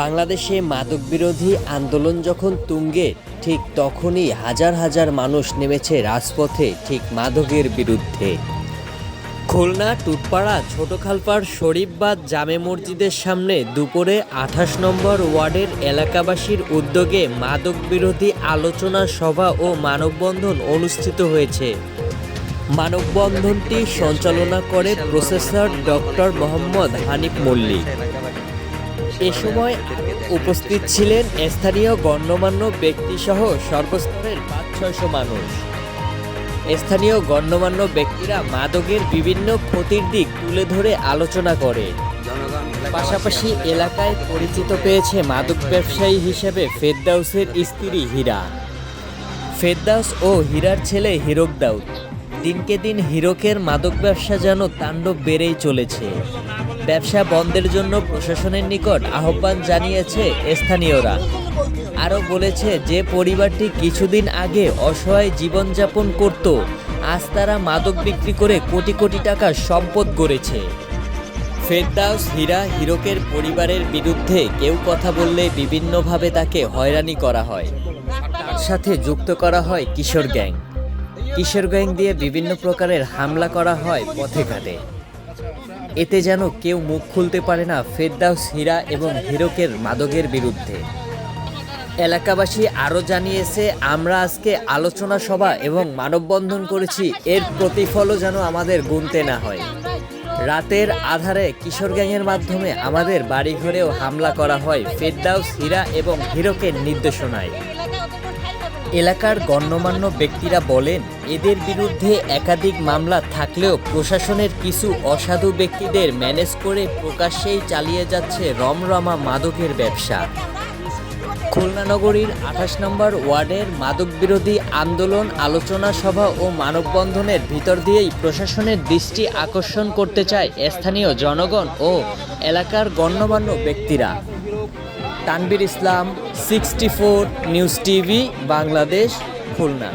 বাংলাদেশে মাদকবিরোধী আন্দোলন যখন তুঙ্গে, ঠিক তখনই হাজার হাজার মানুষ নেমেছে রাজপথে ঠিক মাদকের বিরুদ্ধে। খুলনা, টুটপাড়া ছোট খালপাড় শরীফবাদ, জামে মসজিদের সামনে দুপুরে আঠাশ নম্বর ওয়ার্ডের এলাকাবাসীর উদ্যোগে মাদক বিরোধী আলোচনা সভা ও মানববন্ধন অনুষ্ঠিত হয়েছে। মানববন্ধনটি সঞ্চালনা করে প্রফেসর ডক্টর মোহাম্মদ হানিফ মল্লিক। এ সময় উপস্থিত ছিলেন স্থানীয় গণ্যমান্য ব্যক্তিসহ সর্বস্তরের পাঁচ, ছয়শো মানুষ। স্থানীয় গণ্যমান্য ব্যক্তিরা মাদকের বিভিন্ন ক্ষতির দিক তুলে ধরে আলোচনা করে। পাশাপাশি এলাকায় পরিচিত পেয়েছে মাদক ব্যবসায়ী হিসেবে ফেরদাউসের স্ত্রী হীরা। ফেরদাউস ও হীরার ছেলে হিরক দাউদ দিনকে দিন হিরকের মাদক ব্যবসা যেন তাণ্ডব বেড়েই চলেছে। ব্যবসা বন্ধের জন্য প্রশাসনের নিকট আহ্বান জানিয়েছে স্থানীয়রা। আরও বলেছে যে পরিবারটি কিছুদিন আগে অসহায় জীবনযাপন করত। আজ তারা মাদক বিক্রি করে কোটি কোটি টাকা সম্পদ গড়েছে। ফেরদাউস হীরা হিরকের পরিবারের বিরুদ্ধে কেউ কথা বললে বিভিন্নভাবে তাকে হয়রানি করা হয়। তার সাথে যুক্ত করা হয় কিশোর গ্যাং। কিশোর গ্যাং দিয়ে বিভিন্ন প্রকারের হামলা করা হয় পথে ঘাটে। এতে যেন কেউ মুখ খুলতে পারে না ফেরদাউস হীরা এবং হিরকের মাদকের বিরুদ্ধে। এলাকাবাসী আরও জানিয়েছে, আমরা আজকে আলোচনা সভা এবং মানববন্ধন করেছি। এর প্রতিফলও যেন আমাদের গুনতে না হয়। রাতের আধারে কিশোর গ্যাংয়ের মাধ্যমে আমাদের বাড়িঘরেও হামলা করা হয় ফেরদাউস হীরা এবং হিরকের নির্দেশনায়। এলাকার গণ্যমান্য ব্যক্তিরা বলেন এদের বিরুদ্ধে একাধিক মামলা থাকলেও প্রশাসনের কিছু অসাধু ব্যক্তিদের ম্যানেজ করে প্রকাশ্যেই চালিয়ে যাচ্ছে রমরমা মাদকের ব্যবসা। খুলনা নগরীর আঠাশ নম্বর ওয়ার্ডের মাদক বিরোধী আন্দোলন, আলোচনা সভা ও মানববন্ধনের ভিতর দিয়েই প্রশাসনের দৃষ্টি আকর্ষণ করতে চায় স্থানীয় জনগণ ও এলাকার গণ্যমান্য ব্যক্তিরা। Tanvir Islam, sixty four news TV, Bangladesh, Khulna.